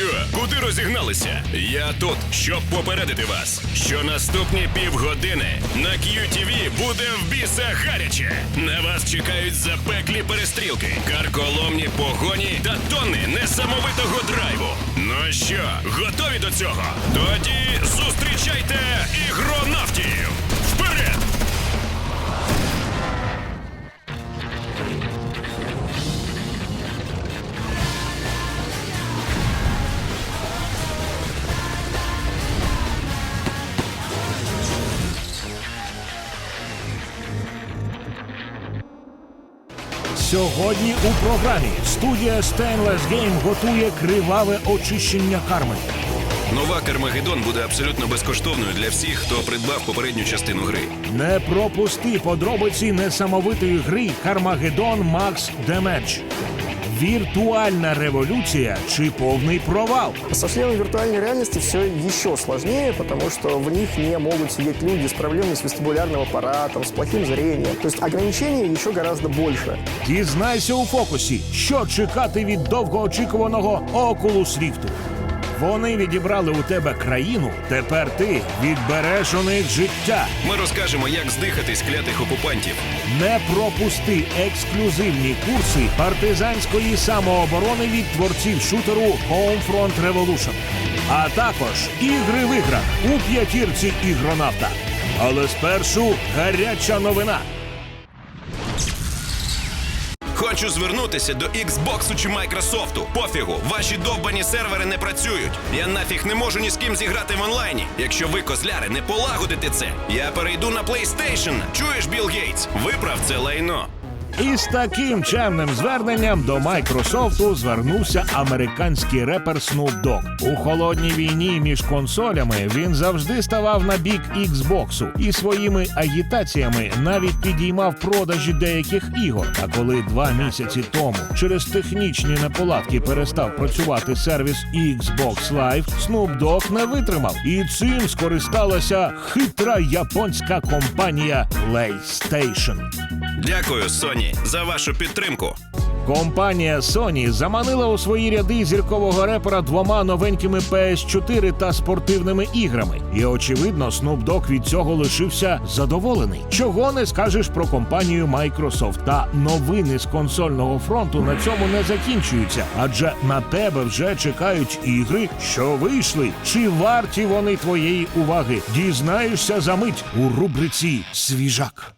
Алло, куди розігналися? Я тут, щоб попередити вас, що наступні півгодини на QTV буде в біса гаряче. На вас чекають запеклі перестрілки, карколомні погоні та тонни несамовитого драйву. Ну що, готові до цього? Тоді зустрічайте ігронавтів! Сьогодні у програмі студія Stainless Game готує криваве очищення карми. Нова Кармагеддон буде абсолютно безкоштовною для всіх, хто придбав попередню частину гри. Не пропусти подробиці несамовитої гри Кармагеддон Макс Демедж. Віртуальна революція чи повний провал. Со шлемом виртуальной реальности все еще сложнее, потому что в них не могут сидеть люди с проблемами с вестибулярным аппаратом, с плохим зрением. То есть ограничений еще гораздо больше. Дізнайся у фокусі, що чекати від довгоочікуваного Oculus Rift. Вони відібрали у тебе країну. Тепер ти відбереш у них життя. Ми розкажемо, як здихатись клятих окупантів. Не пропусти ексклюзивні курси партизанської самооборони від творців шутеру Homefront Revolution. А також ігри в іграх у п'ятірці ігронавта. Але спершу гаряча новина. Хочу звернутися до Xbox чи Майкрософту. Пофігу, ваші довбані сервери не працюють. Я нафіг не можу ні з ким зіграти в онлайні. Якщо ви, козляри, не полагодите це, я перейду на PlayStation. Чуєш, Білл Гейтс? Виправ це лайно. І з таким чемним зверненням до Майкрософту звернувся американський репер Snoop Dogg. У холодній війні між консолями він завжди ставав на бік Xbox і своїми агітаціями навіть підіймав продажі деяких ігор. А коли два місяці тому через технічні неполадки перестав працювати сервіс Xbox Live, Snoop Dogg не витримав. І цим скористалася хитра японська компанія PlayStation. Дякую, Соні, за вашу підтримку. Компанія Sony заманила у свої ряди зіркового репера двома новенькими PS4 та спортивними іграми. І очевидно, Snoop Dogg від цього лишився задоволений. Чого не скажеш про компанію Microsoft. Та новини з консольного фронту на цьому не закінчуються, адже на тебе вже чекають ігри, що вийшли. Чи варті вони твоєї уваги? Дізнаєшся за мить у рубриці Свіжак.